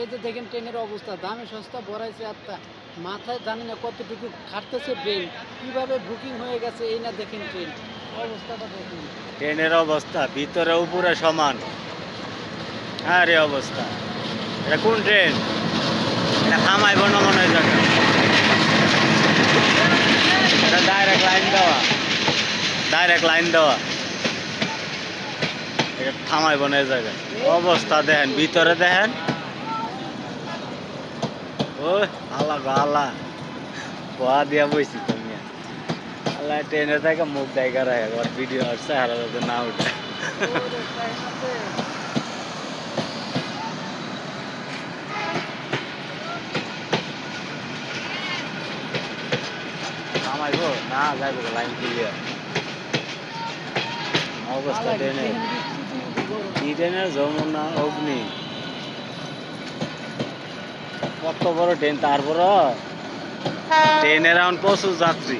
এই যে দেখেন ট্রেনের অবস্থা, দামে সস্তা, বড়াইছে আত্মা মাথায় জানি না কতটুকু খাটতেছে ট্রেন কীভাবে বুকিং হয়ে গেছে এই না দেখেন ট্রেন, অবস্থাটা দেখুন। ট্রেনের অবস্থা, ভিতরে, উপরে সমান। হ্যাঁ রে অবস্থা। এটা কোন ট্রেন? এটা থামাইব না মনে হয় এটা ডাইরেক্ট লাইন দেওয়া। ডাইরেক্ট লাইন দেওয়া। এটা থামাইব না জায়গায়। অবস্থা দেখেন, ভিতরে দেখেন। ওই, আল্লাহ গো, আল্লাহ। কোয়া দিয়া বইছি তুমি। আল্লাহ ট্রেনে থেকে মুখ দেখা রাখে ওর ভিডিও আসছে আর না উঠে। আছে। থামাইব না যাইব লাইন ক্লিয়ার অবস্থা আলাদা ট্রেনে ট্রেন বিচ্ছিন্ন গরম। কি ট্রেনের? যমুনা, অগ্নি। কত বড় ট্রেন তারপর ট্রেনের এখন প্রচুর যাত্রী।